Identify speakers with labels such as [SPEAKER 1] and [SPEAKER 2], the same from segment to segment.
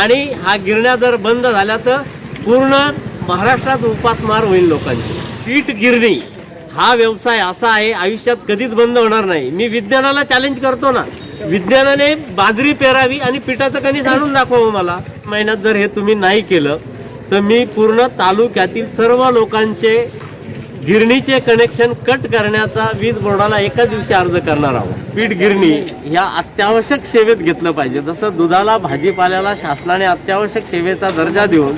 [SPEAKER 1] आणि हा गिरण्या जर बंद झाल्या तर पूर्ण महाराष्ट्रात उपासमार होईल लोकांची. पीठ गिरणी हा व्यवसाय असा आहे आयुष्यात कधीच बंद होणार नाही. मी विज्ञानाला चॅलेंज करतो ना. विज्ञानाने बाजरी पेरावी आणि पिठाचं कणीस आणून दाखवावं हो मला. महिन्यात जर हे तुम्ही नाही केलं तर मी पूर्ण तालुक्यातील सर्व लोकांचे गिरणीचे कनेक्शन कट करण्याचा वीज बोर्डाला एका दिवशी अर्ज करणार आहोत. पीठ गिरणी ह्या अत्यावश्यक सेवेत घेतलं पाहिजे. जसं दुधाला भाजीपाल्याला शासनाने अत्यावश्यक सेवेचा दर्जा देऊन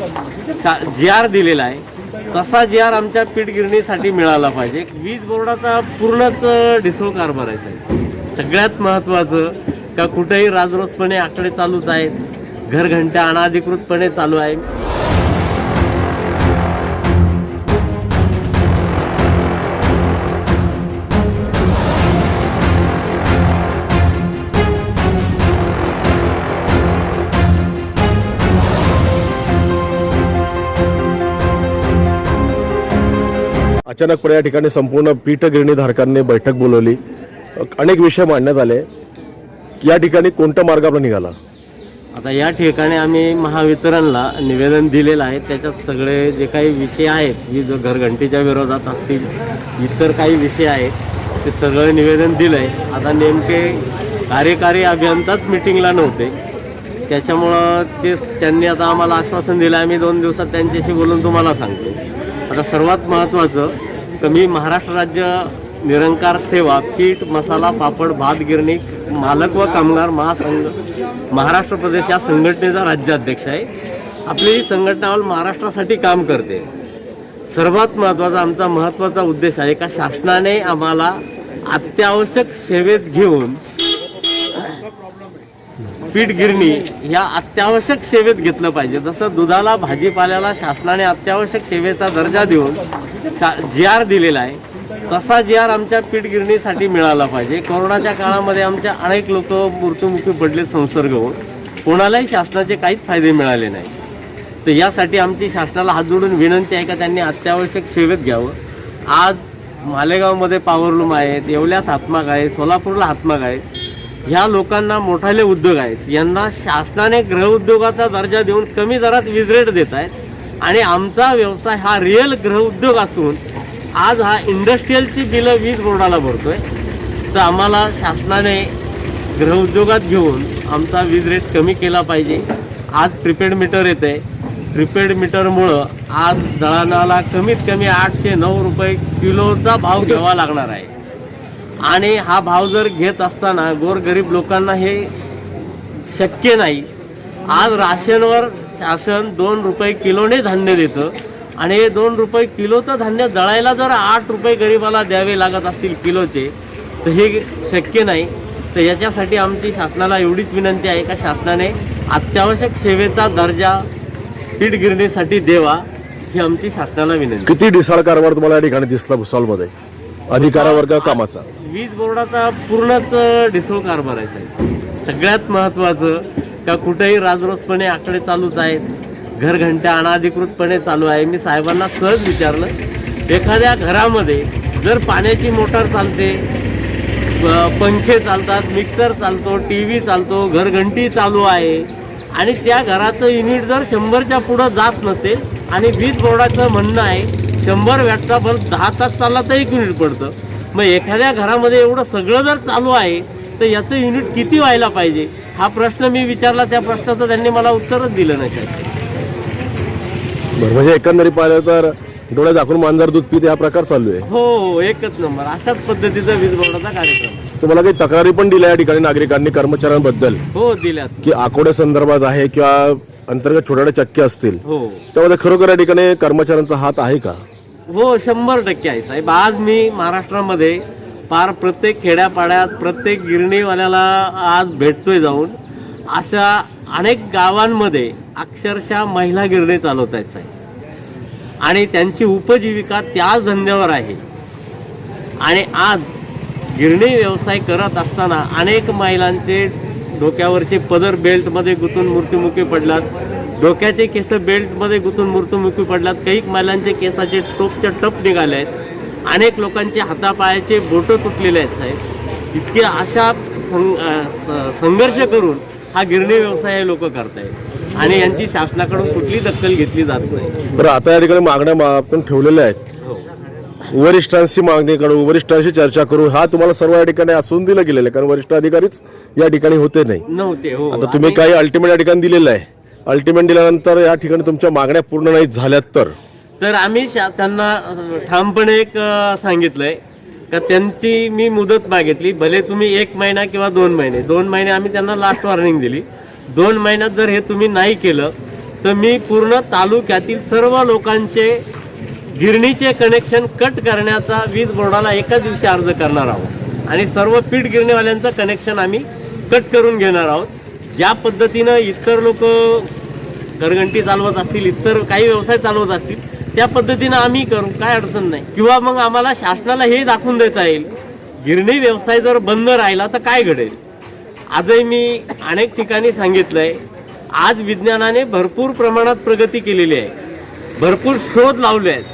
[SPEAKER 1] जी आर दिलेला आहे तसा जी आर आमच्या पीठ गिरणीसाठी मिळाला पाहिजे. वीज बोर्डाचा पूर्णच ढिसळ कारभार आहे साहेब. सगळ्यात महत्त्वाचं का कुठेही राजरोसपणे आकडे चालूच आहेत. घरघंट्या अनाधिकृतपणे चालू आहे
[SPEAKER 2] अचानकपणे या ठिकाणी संपूर्ण पीठगिरणीधारकांनी धारकांनी बैठक बोलवली. अनेक विषय मांडण्यात आले. या ठिकाणी कोणता मार्ग आपला निघाला?
[SPEAKER 1] आता या ठिकाणी आम्ही महावितरणला निवेदन दिलेलं आहे. त्याच्यात सगळे जे काही विषय आहेत वीज घरघंटीच्या विरोधात असतील इतर काही विषय आहेत ते सगळं निवेदन दिलं आहे आता नेमके कार्यकारी अभियंताच मिटिंगला नव्हते. त्याच्यामुळं ते त्यांनी आता आम्हाला आश्वासन दिलं. आम्ही दोन दिवसात त्यांच्याशी बोलून तुम्हाला सांगतो. आता सर्वात महत्त्वाचं तर मी महाराष्ट्र राज्य निरंकार सेवा पीठ मसाला पापड भात गिरणी मालक व कामगार महासंघ महाराष्ट्र प्रदेश या संघटनेचा राज्याध्यक्ष आहे. आपली ही संघटना महाराष्ट्रासाठी काम करते. सर्वात महत्त्वाचा आमचा महत्त्वाचा उद्देश आहे का शासनाने आम्हाला अत्यावश्यक सेवेत घेऊन पीठ गिरणी ह्या अत्यावश्यक सेवेत घेतलं पाहिजे. जसं दुधाला भाजीपाल्याला शासनाने अत्यावश्यक सेवेचा दर्जा देऊन जी आर दिलेला आहे तसा जी आर आमच्या पीठ गिरणीसाठी मिळाला पाहिजे. कोरोनाच्या काळामध्ये आमच्या अनेक लोक मृत्यूमुखी पडले संसर्ग होऊन. कोणालाही शासनाचे काहीच फायदे मिळाले नाही. तर यासाठी आमची शासनाला हात जोडून विनंती आहे का त्यांनी अत्यावश्यक सेवेत घ्यावं. आज मालेगावमध्ये पावरलूम आहेत येवल्यात हातमाग आहे सोलापूरला हातमाग आहे ह्या लोकांना मोठाले उद्योग आहेत. यांना शासनाने गृहउद्योगाचा दर्जा देऊन कमी दरात वीज रेट देत आहेत. आणि आमचा व्यवसाय हा रिअल गृहउद्योग असून आज हा इंडस्ट्रीयलची बिलं वीज बोर्डाला आहे तर आम्हाला शासनाने गृहउद्योगात घेऊन आमचा वीज रेट कमी केला पाहिजे. आज प्रिपेड मीटर येतं आहे प्रिपेड मीटरमुळं आज दळणाला कमीत कमी आठ ते नऊ रुपये किलोचा भाव घ्यावा लागणार आहे. आणि हा भाव जर घेत असताना गोरगरीब लोकांना हे शक्य नाही. आज राशनवर शासन दोन रुपये किलोने धान्य देतं आणि हे दोन रुपये किलोचं धान्य दळायला जर आठ रुपये गरिबाला द्यावे लागत असतील किलोचे तर हे शक्य नाही. तर याच्यासाठी आमची शासनाला एवढीच विनंती आहे का शासनाने अत्यावश्यक सेवेचा दर्जा पीठ गिरणीसाठी देवा ही आमची शासनाला विनंती
[SPEAKER 2] किती ढिसाळ कारभार तुम्हाला या ठिकाणी दिसला भुसावळमध्ये? अधिकारावर का कामाचा?
[SPEAKER 1] वीज बोर्डाचा पूर्णच ढिसळ कारभार आहे साहेब. सगळ्यात महत्त्वाचं का कुठेही राजरोसपणे आकडे चालूच आहेत. घरघंट्या अनाधिकृतपणे चालू आहे. मी साहेबांना सहज विचारलं एखाद्या घरामध्ये जर पाण्याची मोटार चालते पंखे चालतात मिक्सर चालतो टी व्ही चालतो घरघंटी चालू आहे आणि त्या घराचं युनिट जर शंभरच्या पुढं जात नसेल आणि वीज बोर्डाचं म्हणणं आहे शंभर वॅटचा बल्ब दहा तास चालला तर एक युनिट पडतं. मग एखाद्या घरामध्ये एवढं सगळं जर चालू आहे तर याचं युनिट किती व्हायला पाहिजे? हा प्रश्न मी विचारला त्या प्रश्नाचं त्यांनी मला उत्तरच दिलं नाही.
[SPEAKER 2] बरं म्हणजे एकंदरीत पाहिलं तर डोळ्या दाखवून मांजर दूध पिते हा प्रकार चालू आहे.
[SPEAKER 1] हो हो एकच नंबर. अशाच पद्धतीचा वीज बोर्डाचा कार्यक्रम. आहे.
[SPEAKER 2] तुम्हाला काही तक्रारी पण दिल्या या ठिकाणी नागरिकांनी कर्मचाऱ्यांबद्दल?
[SPEAKER 1] हो दिल्यात.
[SPEAKER 2] की आकोड्या संदर्भात आहे किंवा अंतर्गत छोट्या छोट्या चक्के असतील?
[SPEAKER 1] हो.
[SPEAKER 2] त्यामध्ये खरोखर या ठिकाणी कर्मचाऱ्यांचा हात आहे का?
[SPEAKER 1] हो शंभर टक्के आहे साहेब. आज मी महाराष्ट्रामध्ये पार प्रत्येक खेड्यापाड्यात प्रत्येक गिरणीवाल्याला आज भेटतोय जाऊन. अशा अनेक गावांमध्ये अक्षरशः महिला गिरणी चालवत आहेत साहेब. आणि त्यांची उपजीविका त्याच धंद्यावर आहे. आणि आज गिरणी व्यवसाय करत असताना अनेक महिलांचे डोक्यावरचे पदर बेल्टमध्ये गुंतून मृत्युमुखी पडलात. डोक्याचे केस बेल्टमध्ये गुंतून मृत्युमुखी पडलात. काही महिलांचे केसाचे टोपच्या टप निघाले आहेत. अनेक लोकांचे हातापायाचे बोटं तुटलेले आहेत साहेब. इतके अशा सं संघर्ष करून हा गिरणी व्यवसाय हे लोक करतायत. आणि यांची शासनाकडून कुठली दखल घेतली जात नाही.
[SPEAKER 2] बरं आता या ठिकाणी मागण्या आपण ठेवलेल्या आहेत. वरिष्ठांशी मागणी करू वरिष्ठांशी चर्चा करू हा तुम्हाला सर्व या ठिकाणी असून दिलं गेलेलं आहे कारण वरिष्ठ अधिकारीच या ठिकाणी होते नाही.
[SPEAKER 1] नव्हते हो.
[SPEAKER 2] आता तुम्ही काही अल्टिमेट या ठिकाणी दिलेलं आहे. अल्टिमेट दिल्यानंतर या ठिकाणी तुमच्या मागण्या पूर्ण नाही झाल्यात तर?
[SPEAKER 1] तर आम्ही शा- त्यांना अ, ठामपणे एक अ, सांगितलंय का त्यांची मी मुदत मागितली. भले तुम्ही एक महिना किंवा दोन महिने. दोन महिने आम्ही त्यांना लास्ट वॉर्निंग दिली. दोन महिन्यात जर हे तुम्ही नाही केलं तर मी पूर्ण तालुक्यातील सर्व लोकांचे गिरणीचे कनेक्शन कट करण्याचा वीज बोर्डाला एका दिवशी अर्ज करणार आहोत. आणि सर्व पीठ गिरणीवाल्यांचं कनेक्शन आम्ही कट करून घेणार आहोत. ज्या पद्धतीनं इतर लोक करगंटी चालवत असतील इतर काही व्यवसाय चालवत असतील त्या पद्धतीनं आम्ही करू काय अडचण नाही. किंवा मग आम्हाला शासनाला हे दाखवून देता येईल गिरणी व्यवसाय जर बंद राहिला तर काय घडेल? आजही मी अनेक ठिकाणी सांगितलं आहे आज विज्ञानाने भरपूर प्रमाणात प्रगती केलेली आहे. भरपूर शोध लावले आहेत.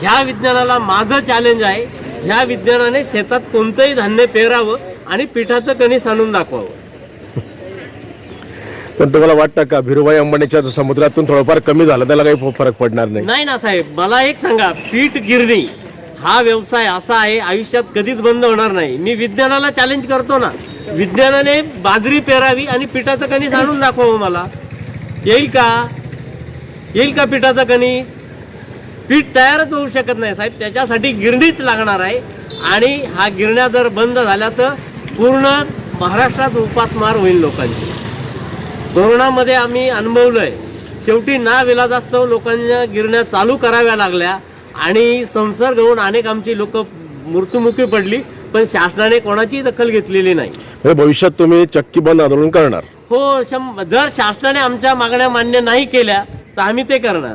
[SPEAKER 1] ह्या विज्ञानाला माझं चॅलेंज आहे ह्या विज्ञानाने शेतात कोणतंही धान्य पेरावं आणि पिठाचं कणीस आणून दाखवावं.
[SPEAKER 2] पण तुम्हाला वाटतं का भिरुभाई अंबानीच्या समुद्रातून थोडंफार कमी झालं त्याला काही फरक पडणार नाही?
[SPEAKER 1] नाही ना साहेब मला एक सांगा पीठ गिरणी हा व्यवसाय असा आहे आयुष्यात कधीच बंद होणार नाही. मी विज्ञानाला चॅलेंज करतो ना. विज्ञानाने बाजरी पेरावी आणि पिठाचं कणीस आणून दाखवावं मला. येईल का? येईल का पिठाचं कणीस? पीठ तयारच होऊ शकत नाही साहेब त्याच्यासाठी गिरणीच लागणार आहे. आणि हा गिरण्या जर बंद झाल्या तर पूर्ण महाराष्ट्रात उपासमार होईल लोकांची. कोरोनामध्ये आम्ही अनुभवलंय. शेवटी ना विलाजास्तव लोकांच्या गिरण्या चालू कराव्या लागल्या आणि संसर्ग होऊन अनेक आमची लोक मृत्युमुखी पडली पण शासनाने कोणाची दखल घेतलेली नाही.
[SPEAKER 2] म्हणजे भविष्यात तुम्ही चक्की बंद आंदोलन करणार.
[SPEAKER 1] हो जर शासनाने आमच्या मागण्या मान्य नाही केल्या तर आम्ही ते करणार.